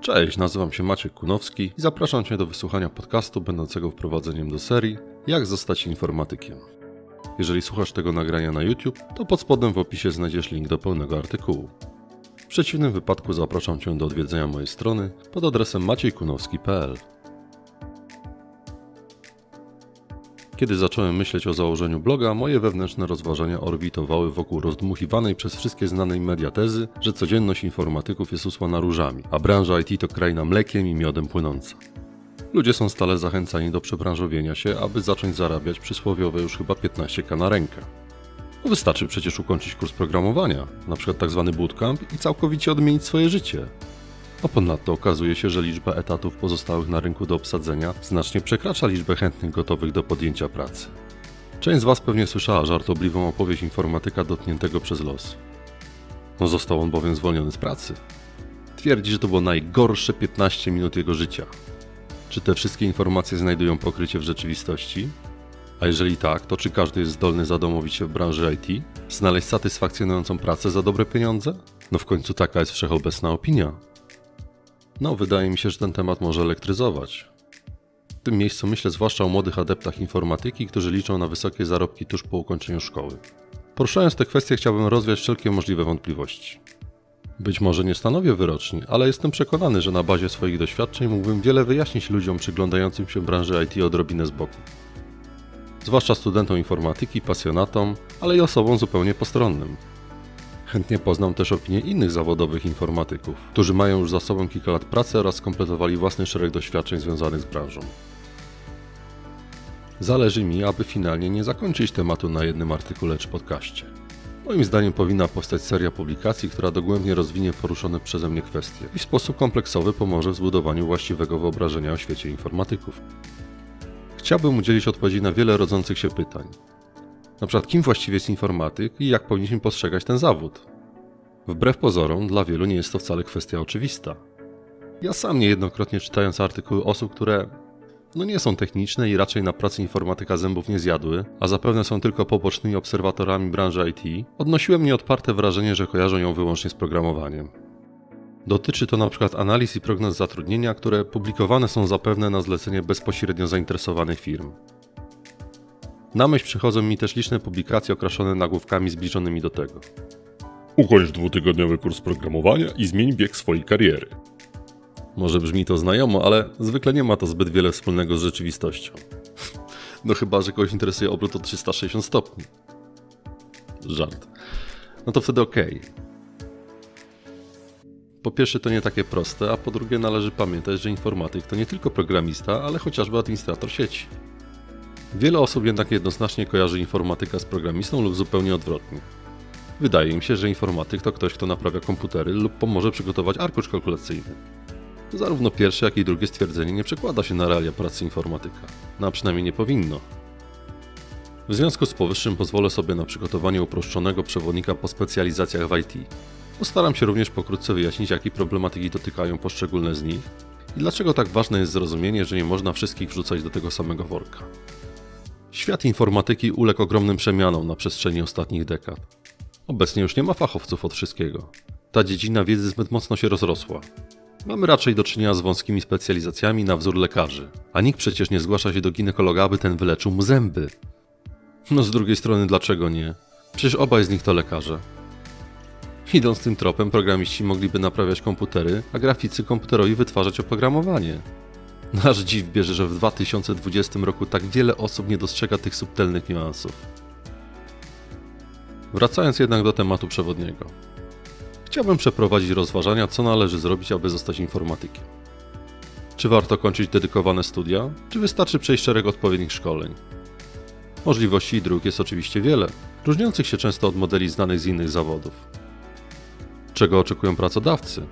Cześć, nazywam się Maciek Kunowski i zapraszam Cię do wysłuchania podcastu będącego wprowadzeniem do serii Jak zostać informatykiem. Jeżeli słuchasz tego nagrania na YouTube, to pod spodem w opisie znajdziesz link do pełnego artykułu. W przeciwnym wypadku zapraszam Cię do odwiedzenia mojej strony pod adresem maciejkunowski.pl. Kiedy zacząłem myśleć o założeniu bloga, moje wewnętrzne rozważania orbitowały wokół rozdmuchiwanej przez wszystkie znane media tezy, że codzienność informatyków jest usłana różami, a branża IT to kraina mlekiem i miodem płynąca. Ludzie są stale zachęcani do przebranżowienia się, aby zacząć zarabiać przysłowiowe już chyba 15k na rękę. No wystarczy przecież ukończyć kurs programowania, np. tzw. tak bootcamp i całkowicie odmienić swoje życie. A ponadto okazuje się, że liczba etatów pozostałych na rynku do obsadzenia znacznie przekracza liczbę chętnych gotowych do podjęcia pracy. Część z Was pewnie słyszała żartobliwą opowieść informatyka dotkniętego przez los. No został on bowiem zwolniony z pracy. Twierdzi, że to było najgorsze 15 minut jego życia. Czy te wszystkie informacje znajdują pokrycie w rzeczywistości? A jeżeli tak, to czy każdy jest zdolny zadomowić się w branży IT? Znaleźć satysfakcjonującą pracę za dobre pieniądze? No w końcu taka jest wszechobecna opinia. No, wydaje mi się, że ten temat może elektryzować. W tym miejscu myślę zwłaszcza o młodych adeptach informatyki, którzy liczą na wysokie zarobki tuż po ukończeniu szkoły. Poruszając te kwestie, chciałbym rozwiać wszelkie możliwe wątpliwości. Być może nie stanowię wyroczni, ale jestem przekonany, że na bazie swoich doświadczeń mógłbym wiele wyjaśnić ludziom przyglądającym się branży IT odrobinę z boku. Zwłaszcza studentom informatyki, pasjonatom, ale i osobom zupełnie postronnym. Chętnie poznam też opinie innych zawodowych informatyków, którzy mają już za sobą kilka lat pracy oraz skompletowali własny szereg doświadczeń związanych z branżą. Zależy mi, aby finalnie nie zakończyć tematu na jednym artykule czy podcaście. Moim zdaniem powinna powstać seria publikacji, która dogłębnie rozwinie poruszone przeze mnie kwestie i w sposób kompleksowy pomoże w zbudowaniu właściwego wyobrażenia o świecie informatyków. Chciałbym udzielić odpowiedzi na wiele rodzących się pytań, na przykład, kim właściwie jest informatyk i jak powinniśmy postrzegać ten zawód? Wbrew pozorom, dla wielu nie jest to wcale kwestia oczywista. Ja sam niejednokrotnie czytając artykuły osób, które no nie są techniczne i raczej na pracy informatyka zębów nie zjadły, a zapewne są tylko pobocznymi obserwatorami branży IT, odnosiłem nieodparte wrażenie, że kojarzą ją wyłącznie z programowaniem. Dotyczy to np. analiz i prognoz zatrudnienia, które publikowane są zapewne na zlecenie bezpośrednio zainteresowanych firm. Na myśl przychodzą mi też liczne publikacje okraszone nagłówkami zbliżonymi do tego. Ukończ dwutygodniowy kurs programowania i zmień bieg swojej kariery. Może brzmi to znajomo, ale zwykle nie ma to zbyt wiele wspólnego z rzeczywistością. No chyba, że kogoś interesuje obrót o 360 stopni. Żart. No to wtedy okej. Po pierwsze, to nie takie proste, a po drugie, należy pamiętać, że informatyk to nie tylko programista, ale chociażby administrator sieci. Wiele osób jednak jednoznacznie kojarzy informatyka z programistą lub zupełnie odwrotnie. Wydaje im się, że informatyk to ktoś, kto naprawia komputery lub pomoże przygotować arkusz kalkulacyjny. Zarówno pierwsze, jak i drugie stwierdzenie nie przekłada się na realia pracy informatyka. No a przynajmniej nie powinno. W związku z powyższym pozwolę sobie na przygotowanie uproszczonego przewodnika po specjalizacjach w IT. Postaram się również pokrótce wyjaśnić, jakie problematyki dotykają poszczególne z nich i dlaczego tak ważne jest zrozumienie, że nie można wszystkich wrzucać do tego samego worka. Świat informatyki uległ ogromnym przemianom na przestrzeni ostatnich dekad. Obecnie już nie ma fachowców od wszystkiego. Ta dziedzina wiedzy zbyt mocno się rozrosła. Mamy raczej do czynienia z wąskimi specjalizacjami na wzór lekarzy, a nikt przecież nie zgłasza się do ginekologa, aby ten wyleczył mu zęby. No z drugiej strony, dlaczego nie? Przecież obaj z nich to lekarze. Idąc tym tropem, programiści mogliby naprawiać komputery, a graficy komputerowi wytwarzać oprogramowanie. Nasz dziw bierze, że w 2020 roku tak wiele osób nie dostrzega tych subtelnych niuansów. Wracając jednak do tematu przewodniego. Chciałbym przeprowadzić rozważania, co należy zrobić, aby zostać informatykiem. Czy warto kończyć dedykowane studia, czy wystarczy przejść szereg odpowiednich szkoleń? Możliwości i dróg jest oczywiście wiele, różniących się często od modeli znanych z innych zawodów. Czego oczekują pracodawcy?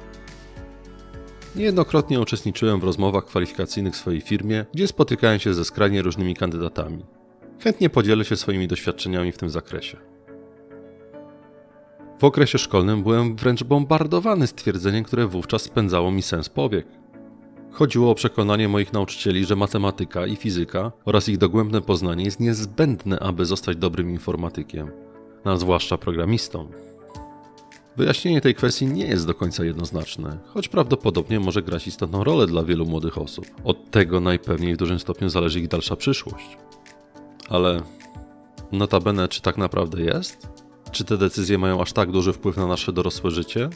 Niejednokrotnie uczestniczyłem w rozmowach kwalifikacyjnych w swojej firmie, gdzie spotykałem się ze skrajnie różnymi kandydatami. Chętnie podzielę się swoimi doświadczeniami w tym zakresie. W okresie szkolnym byłem wręcz bombardowany stwierdzeniem, które wówczas spędzało mi sens powiek. Chodziło o przekonanie moich nauczycieli, że matematyka i fizyka oraz ich dogłębne poznanie jest niezbędne, aby zostać dobrym informatykiem, a zwłaszcza programistą. Wyjaśnienie tej kwestii nie jest do końca jednoznaczne, choć prawdopodobnie może grać istotną rolę dla wielu młodych osób. Od tego najpewniej w dużym stopniu zależy ich dalsza przyszłość. Ale notabene, czy tak naprawdę jest? Czy te decyzje mają aż tak duży wpływ na nasze dorosłe życie?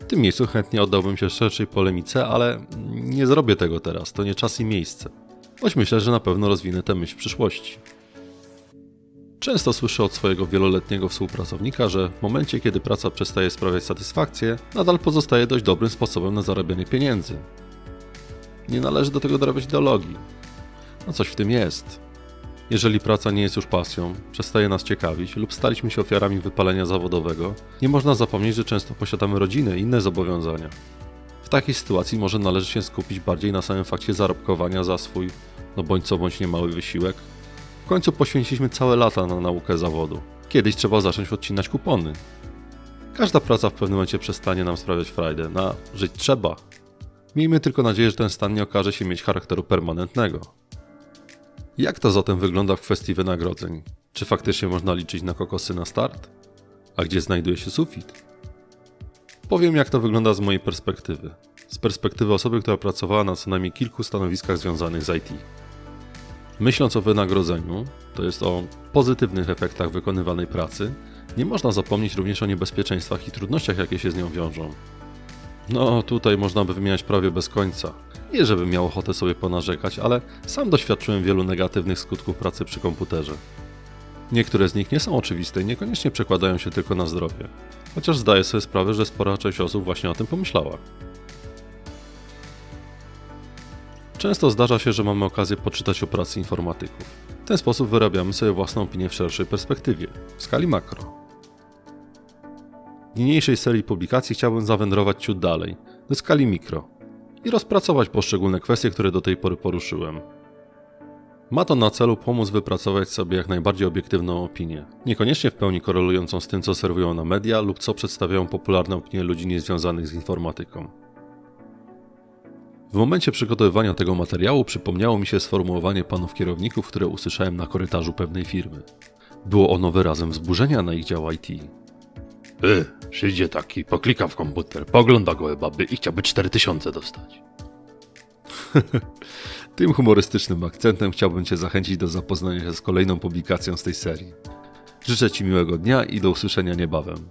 W tym miejscu chętnie oddałbym się szerszej polemice, ale nie zrobię tego teraz, to nie czas i miejsce. Choć myślę, że na pewno rozwinę tę myśl w przyszłości. Często słyszę od swojego wieloletniego współpracownika, że w momencie, kiedy praca przestaje sprawiać satysfakcję, nadal pozostaje dość dobrym sposobem na zarabianie pieniędzy. Nie należy do tego dorabiać ideologii. No coś w tym jest. Jeżeli praca nie jest już pasją, przestaje nas ciekawić lub staliśmy się ofiarami wypalenia zawodowego, nie można zapomnieć, że często posiadamy rodzinę i inne zobowiązania. W takiej sytuacji może należy się skupić bardziej na samym fakcie zarobkowania za swój, no bądź co bądź niemały wysiłek. W końcu poświęciliśmy całe lata na naukę zawodu. Kiedyś trzeba zacząć odcinać kupony. Każda praca w pewnym momencie przestanie nam sprawiać frajdę, na żyć trzeba. Miejmy tylko nadzieję, że ten stan nie okaże się mieć charakteru permanentnego. Jak to zatem wygląda w kwestii wynagrodzeń? Czy faktycznie można liczyć na kokosy na start? A gdzie znajduje się sufit? Powiem, jak to wygląda z mojej perspektywy. Z perspektywy osoby, która pracowała na co najmniej kilku stanowiskach związanych z IT. Myśląc o wynagrodzeniu, to jest o pozytywnych efektach wykonywanej pracy, nie można zapomnieć również o niebezpieczeństwach i trudnościach, jakie się z nią wiążą. No, tutaj można by wymieniać prawie bez końca. Nie, żebym miał ochotę sobie ponarzekać, ale sam doświadczyłem wielu negatywnych skutków pracy przy komputerze. Niektóre z nich nie są oczywiste i niekoniecznie przekładają się tylko na zdrowie, chociaż zdaję sobie sprawę, że spora część osób właśnie o tym pomyślała. Często zdarza się, że mamy okazję poczytać o pracy informatyków. W ten sposób wyrabiamy sobie własną opinię w szerszej perspektywie, w skali makro. W niniejszej serii publikacji chciałbym zawędrować ciut dalej, do skali mikro i rozpracować poszczególne kwestie, które do tej pory poruszyłem. Ma to na celu pomóc wypracować sobie jak najbardziej obiektywną opinię, niekoniecznie w pełni korelującą z tym, co serwują na media lub co przedstawiają popularne opinie ludzi niezwiązanych z informatyką. W momencie przygotowywania tego materiału przypomniało mi się sformułowanie panów kierowników, które usłyszałem na korytarzu pewnej firmy. Było ono wyrazem wzburzenia na ich dział IT. Y, przyjdzie taki, poklika w komputer, pogląda gołe baby i chciałby 4000 dostać. Tym humorystycznym akcentem chciałbym Cię zachęcić do zapoznania się z kolejną publikacją z tej serii. Życzę Ci miłego dnia i do usłyszenia niebawem.